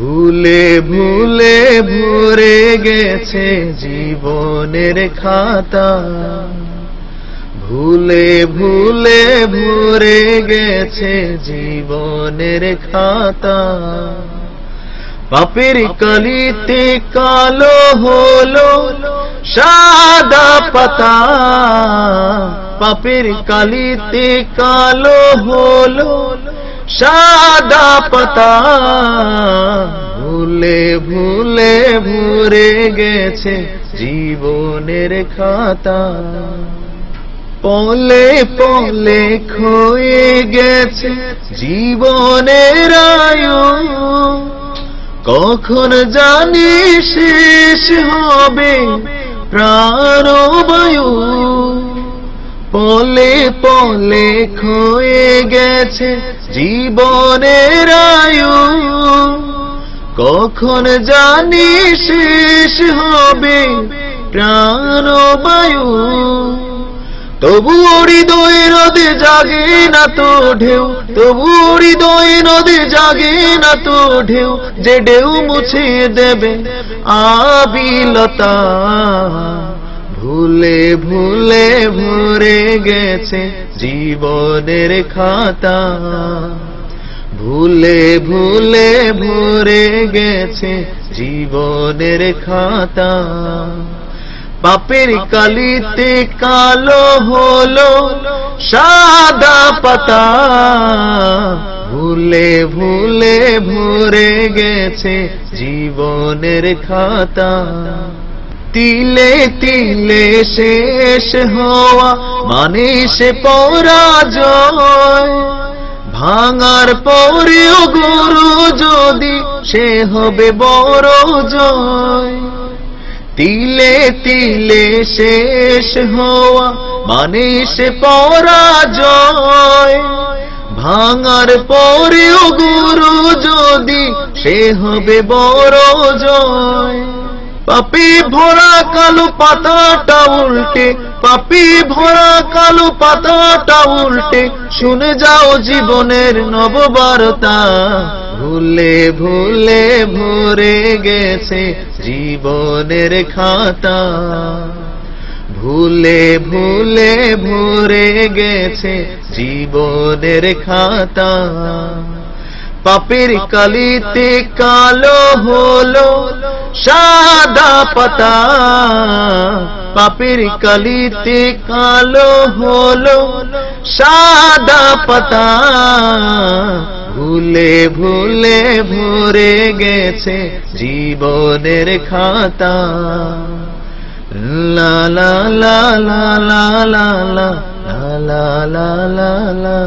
ভুলে ভুলে ভরে গেছে জীবনের খাতা। ভুলে ভুলে ভরে গেছে জীবনের খাতা। পাপের কলিতে কালো হলো সাদা পাতা। পাপের কালিতে কালো হলো সাদা পাতা ভুলে ভুলে ভরে গেছে জীবনের খাতা। পলে পলে খয়ে গেছে জীবনের আয়ু। কখন জানি শেষ হবে প্রাণবায়ু পলে পলে খয়ে গেছে জীবনের আয়ু, কখন জানি শেষ হবে প্রাণবায়ু। তবু হৃদয় নদে জাগে না তো ঢেউ, তবু হৃদয় নদে জাগে না তো ঢেউ, যে ঢেউ মুছে দেবে আবিলতা। ভুলে ভুলে ভরে গেছে জীবনের খাতা। ভুলে ভুলে ভরে গেছে জীবনের খাতা। পাপের কালিতে কালো হলো সাদা পাতা। ভুলে ভুলে ভরে গেছে জীবনের খাতা। তিলে তিলে শেষ হওয়া মানে সে পরাজয়। ভাঙার পরেও গুরু যদি সে হবে বড় জয়। তিলে তিলে শেষ হওয়া মানে সে পরাজয়। ভাঙার পরেও গুরু যদি সে হবে বড় জয়। পাপি ভরা কালো পাতাটা উল্টে, পাপি ভরা কালো পাতাটা উল্টে, শুনে যাও জীবনের নববারতা। ভুলে ভুলে ভরে গেছে জীবনের খাতা। ভুলে ভুলে ভরে গেছে জীবনের খাতা। পাপের কালিতে কালো হলো সাদা পাতা পাপের কালিতে কালো হলো সাদা পাতা ভুলে ভুলে ভরে গেছে জীবনের খাতা লা লা লা লা লা লা লা লা লা লা